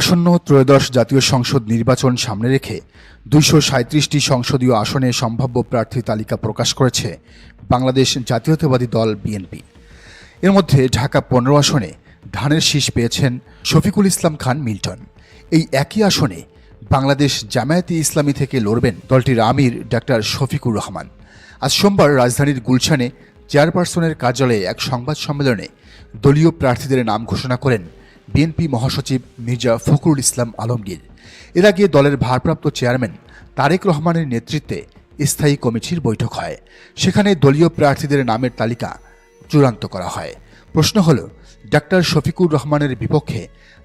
আসন্ন ত্রয়োদশ জাতীয় সংসদ নির্বাচন সামনে রেখে দুইশো সাঁত্রিশটি সংসদীয় আসনে সম্ভাব্য প্রার্থী তালিকা প্রকাশ করেছে বাংলাদেশ জাতীয়তাবাদী দল বিএনপি। এর মধ্যে ঢাকা পনেরো আসনে ধানের শীষ পেয়েছেন শফিকুল ইসলাম খান মিল্টন। এই একই আসনে বাংলাদেশ জামায়াতে ইসলামী থেকে লড়বেন দলটির আমির ডাক্তার শফিকুর রহমান। আজ সোমবার রাজধানীর গুলশানে চেয়ারপারসনের কার্যালয়ে এক সংবাদ সম্মেলনে দলীয় প্রার্থীদের নাম ঘোষণা করেন বিএনপি মহাসচিব মির্জা ফখরুল ইসলাম আলমগীর। এর আগে দলের ভারপ্রাপ্ত চেয়ারম্যান তারেক রহমানের নেতৃত্বে স্থায়ী কমিটির বৈঠক হয়। সেখানে দলীয় প্রার্থীদের নামের তালিকা চূড়ান্ত করা হয়। প্রশ্ন হল, ডাক্তার শফিকুর রহমানের বিপক্ষে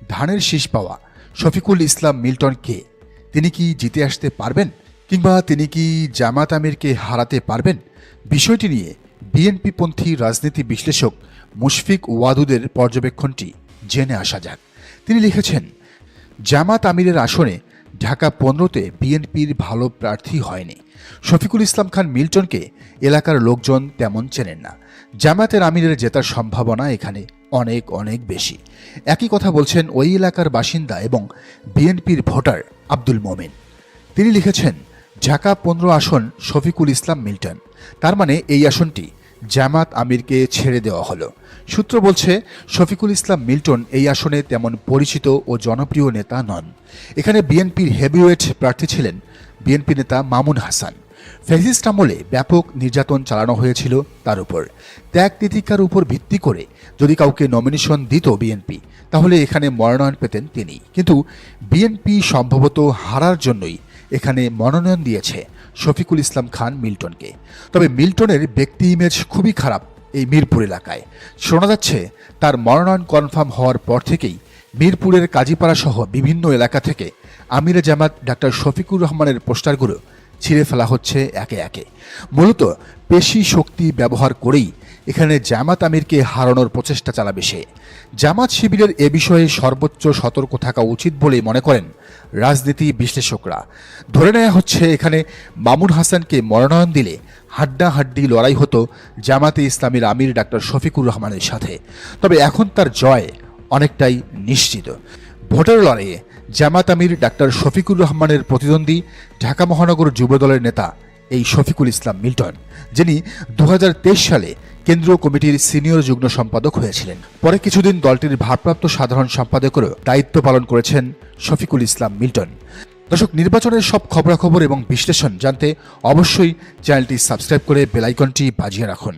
ধানের শীষ পাওয়া শফিকুল ইসলাম মিল্টন কে? তিনি কি জিতে আসতে পারবেন কিংবা তিনি কি জামাত আমিরকে হারাতে পারবেন? বিষয়টি নিয়ে বিএনপিপন্থী রাজনীতি বিশ্লেষক মুশফিক ওয়াদুদের পর্যবেক্ষণটি জেনে আসা যাক। তিনি লিখেছেন, জামাত আমিরের আসনে ঢাকা পনেরোতে বিএনপির ভালো প্রার্থী হয়নি। শফিকুল ইসলাম খান মিল্টনকে এলাকার লোকজন তেমন চেনেন না। জামাতের আমিরের জেতার সম্ভাবনা এখানে অনেক অনেক বেশি। একই কথা বলছেন ওই এলাকার বাসিন্দা এবং বিএনপির ভোটার আব্দুল মোমেন। তিনি লিখেছেন, ঢাকা পনেরো আসন শফিকুল ইসলাম মিল্টন। তার মানে এই আসনটি জামাত আমিরকে ছেড়ে দেওয়া হলো। সূত্র বলছে, শফিকুল ইসলাম মিল্টন এই আসনে তেমন পরিচিত ও জনপ্রিয় নেতা নন। এখানে বিএনপির হেভিওয়েট প্রার্থী ছিলেন বিএনপি নেতা মামুন হাসান। ফেসিস্ট আমলে ব্যাপক নির্যাতন চালানো হয়েছিল তার উপর। ত্যাগ তিতিকার উপর ভিত্তি করে যদি কাউকে নমিনেশন দিত বিএনপি, তাহলে এখানে মনোনয়ন পেতেন তিনি। কিন্তু বিএনপি সম্ভবত হারার জন্যই এখানে মনোনয়ন দিয়েছে শফিকুল ইসলাম খান মিল্টনকে। তবে মিল্টনের ব্যক্তি ইমেজ খুবই খারাপ এই মিরপুর এলাকায়। শোনা যাচ্ছে, তার মনোনয়ন কনফার্ম হওয়ার পর থেকেই মিরপুরের কাজীপাড়া সহ বিভিন্ন এলাকা থেকে আমিরে জামাত ডাক্তার শফিকুর রহমানের পোস্টারগুলো ছিঁড়ে ফেলা হচ্ছে একে একে। মূলত পেশি শক্তি ব্যবহার করেই এখানে জামাত আমিরকে হারানোর প্রচেষ্টা চালাবে সে। জামাত শিবিরের এ বিষয়ে সর্বোচ্চ সতর্ক থাকা উচিত বলেই মনে করেন রাজনীতি বিশ্লেষকরা। ধরে নেওয়া হচ্ছে এখানে মামুন হাসানকে মনোনয়ন দিলে হাড্ডাহাড্ডি লড়াই হতো জামাতে ইসলামীর আমির ডাক্তার শফিকুর রহমানের সাথে। তবে এখন তার জয় অনেকটাই নিশ্চিত। ভোটের লড়াইয়ে জামাত আমির ডাক্তার শফিকুর রহমানের প্রতিদ্বন্দ্বী ঢাকা মহানগর যুবদলের নেতা এই শফিকুল ইসলাম মিল্টন, যিনি দু হাজার তেইশ সালে কেন্দ্রীয় কমিটির সিনিয়র যুগ্ম সম্পাদক হয়েছিলেন। পরে কিছুদিন দলটির ভারপ্রাপ্ত সাধারণ সম্পাদকেরও দায়িত্ব পালন করেছেন শফিকুল ইসলাম মিল্টন। দর্শক, নির্বাচনের সব খবরাখবর এবং বিশ্লেষণ জানতে অবশ্যই চ্যানেলটি সাবস্ক্রাইব করে বেলাইকনটি বাজিয়ে রাখুন।